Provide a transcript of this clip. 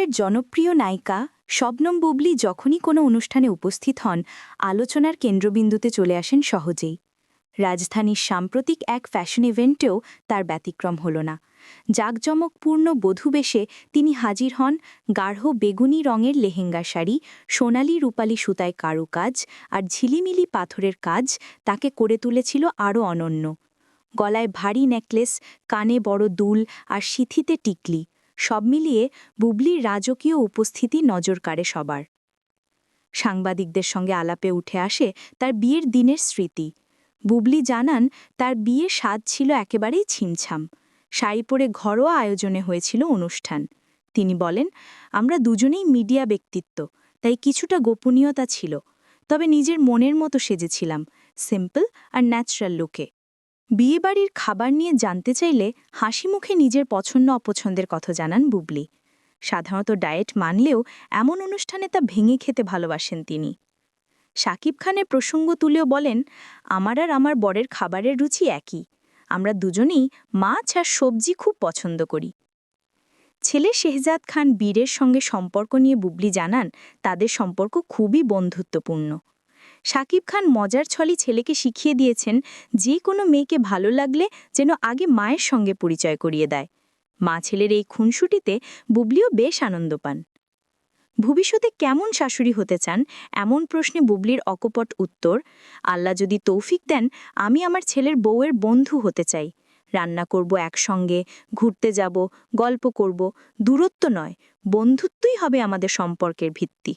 বলিউডের জনপ্রিয় নায়িকা শবনম বুবলি যখনই কোনো অনুষ্ঠানে উপস্থিত হন, আলোচনার কেন্দ্রবিন্দুতে চলে আসেন সহজেই। রাজধানীর সাম্প্রতিক এক ফ্যাশন ইভেন্টেও তার ব্যতিক্রম হল না। জাঁকজমকপূর্ণ বধূবেশে তিনি হাজির হন গাঢ় বেগুনি রঙের লেহেঙ্গা শাড়ি, সোনালি রূপালি সুতায় কারুকাজ আর ঝিলিমিলি পাথরের কাজ তাকে করে তুলেছিল আরও অনন্য। গলায় ভারী নেকলেস, কানে বড় দুল আর সিথিতে টিকলি। সব মিলিয়ে বুবলির রাজকীয় উপস্থিতি নজর কাড়ে সবার। সাংবাদিকদের সঙ্গে আলাপে উঠে আসে তার বিয়ের দিনের স্মৃতি। বুবলি জানান, তার বিয়ে স্বাদ ছিল একেবারেই ছিমছাম। শাড়ি পরে ঘরোয়া আয়োজনে হয়েছিল অনুষ্ঠান। তিনি বলেন, আমরা দুজনেই মিডিয়া ব্যক্তিত্ব, তাই কিছুটা গোপনীয়তা ছিল। তবে নিজের মনের মতো সেজেছিলাম, সিম্পল আর ন্যাচারাল লুকে। বিয়েবাড়ির খাবার নিয়ে জানতে চাইলে হাসি মুখে নিজের পছন্দ অপছন্দের কথা জানান বুবলি। সাধারণত ডায়েট মানলেও এমন অনুষ্ঠানে তা ভেঙে খেতে ভালোবাসেন তিনি। শাকিব খানের প্রসঙ্গ তুলেও বলেন, আমার আর আমার বরের খাবারের রুচি একই। আমরা দুজনেই মাছ আর সবজি খুব পছন্দ করি। ছেলে শেহজাদ খান বীরের সঙ্গে সম্পর্ক নিয়ে বুবলি জানান, তাদের সম্পর্ক খুবই বন্ধুত্বপূর্ণ। শাকিব খান মজার ছলে ছেলেকে শিখিয়ে দিয়েছেন যে কোনো মেয়েকে ভালো লাগলে যেন আগে মায়ের সঙ্গে পরিচয় করিয়ে দেয়। মা ছেলের এই খুনসুটিতে বুবলিও বেশ আনন্দ পান। ভবিষ্যতে কেমন শাশুড়ি হতে চান? এমন প্রশ্নে বুবলির অকপট উত্তর, আল্লাহ যদি তৌফিক দেন, আমি আমার ছেলের বউয়ের বন্ধু হতে চাই। রান্না করব একসঙ্গে, ঘুরতে যাব, গল্প করব, দূরত্ব নয়, বন্ধুত্বই হবে আমাদের সম্পর্কের ভিত্তি।